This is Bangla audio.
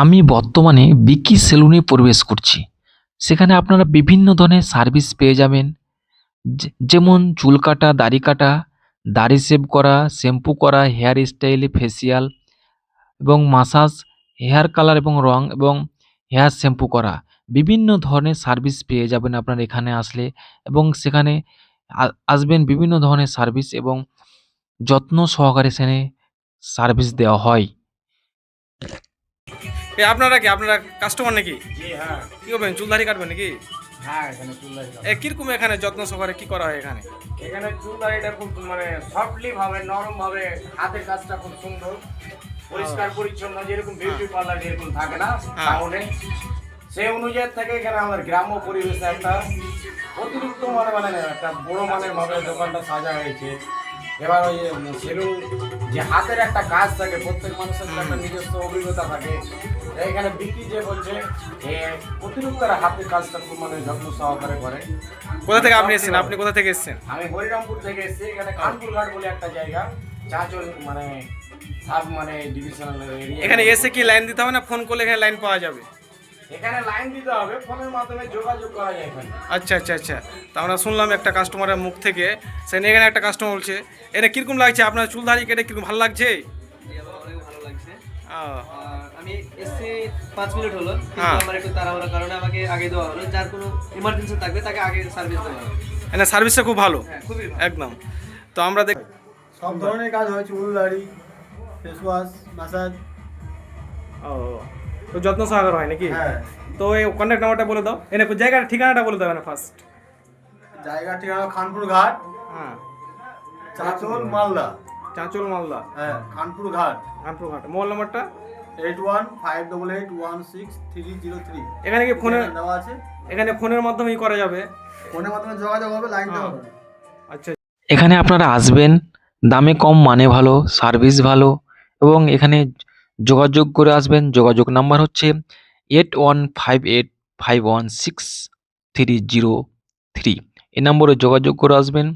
আমি বর্তমানে বিকি সেলুনে প্রবেশ করছি। সেখানে আপনারা বিভিন্ন ধরনের সার্ভিস পেয়ে যাবেন। যেমন চুল কাটা, দাড়ি কাটা, দাড়ি শেভ করা, শ্যাম্পু করা, হেয়ার স্টাইল, ফেসিয়াল এবং মাসাজ, হেয়ার কালার এবং রং এবং হেয়ার শ্যাম্পু করা। বিভিন্ন ধরনের সার্ভিস পেয়ে যাবেন আপনারা এখানে আসলে এবং সেখানে আসবেন বিভিন্ন ধরনের সার্ভিস এবং যত্ন সহকারে সেখানে সার্ভিস দেওয়া হয়। এ আপনারা কি? আপনারা কাস্টমার নাকি? হ্যাঁ। কি করবেন? চুলদারি কাটবেন নাকি? হ্যাঁ এ কীরকম এখানে যত্ন সহকারে কি করা হয় এখানে? এখানে চুল দাড়িটা খুব মানে সফটলি ভাবে নরম ভাবে হাতের কাজটা খুব সুন্দর। পরিষ্কার পরিচ্ছন্ন যেরকম বিউটি পার্লার যেরকম থাকে না হ্যাঁ। টাউনে সেই অনুযায়ী থেকে এখানে আমাদের গ্রাম্য পরিবেশে একটা অতিরিক্ত মানে মানে একটা বড় মানের ভাবে দোকানটা সাজা হয়েছে। এবার ওই সেলুন যে হাতের একটা কাজ থাকে প্রত্যেক মানুষের একটা নিজস্ব অভিজ্ঞতা থাকে। এখানে বিক্রি যে বলছে অতিরিক্ত হাতের কাজটা খুব মানে যত্ন সহকারে করে। কোথা থেকে আপনি এসেছেন? আপনি কোথা থেকে এসেছেন? আমি হরিরামপুর থেকে এসেছি এখানে কানপুর ঘাট বলে একটা জায়গা। চাঁচল মানে সাব মানে ডিভিশনাল এরিয়া এখানে এসে কি লাইন দিতে হবে না ফোন করলে এখানে লাইন পাওয়া যাবে? এখানে লাইন দিতে হবে ফোনের মাধ্যমে যোগাযোগ করা যায় এখানে। আচ্ছা আচ্ছা আচ্ছা। তা আমরা শুনলাম একটা কাস্টমারের মুখ থেকে সে এখানে একটা কাস্টমার বলছে এটা কীরকম লাগছে? আপনার চুলদারি কেটে কীরকম ভালো লাগছে? আমি পাঁচ মিনিট হলো হ্যাঁ। আমার একটু তাড়াহুড়োর কারণে আমাকে আগে দেওয়া হলো। যার কোনো ইমার্জেন্সি থাকবে তাকে আগে সার্ভিস দেওয়া হবে। এখানে সার্ভিসটা খুব ভালো? হ্যাঁ ভালো। একদম। তো আমরা দেখ সব ধরনের কাজ হয় চুল দাড়ি ফেস ওয়াশ ম্যাসাজ ও। তো যত্ন সহকার হয় নাকি? হ্যাঁ। তো এই কন্ট্যাক্ট নাম্বারটা বলে দাও। এনে জায়গার ঠিকানাটা বলে দাও না ফার্স্ট জায়গা ঠিকানা খানপুর ঘাট। হ্যাঁ। চাঁচল মালদা। চাঁচল মালদা। হ্যাঁ খানপুর ঘাট। কানপুর ঘাট। মোবাইল নাম্বারটা? Eight one five double eight one six three zero three. এখানে কি ফোনে দেওয়া আছে। এখানে ফোনের মাধ্যমেই করা যাবে? ফোনের মাধ্যমে যোগাযোগ হবে লাইন দেওয়া হবে। আচ্ছা। এখানে আপনারা আসবেন দামে কম মানে ভালো সার্ভিস ভালো এবং এখানে যোগাযোগ করে আসবেন। যোগাযোগ নাম্বার হচ্ছে eight one five eight five one six three zero three এই নম্বরে যোগাযোগ করে আসবেন।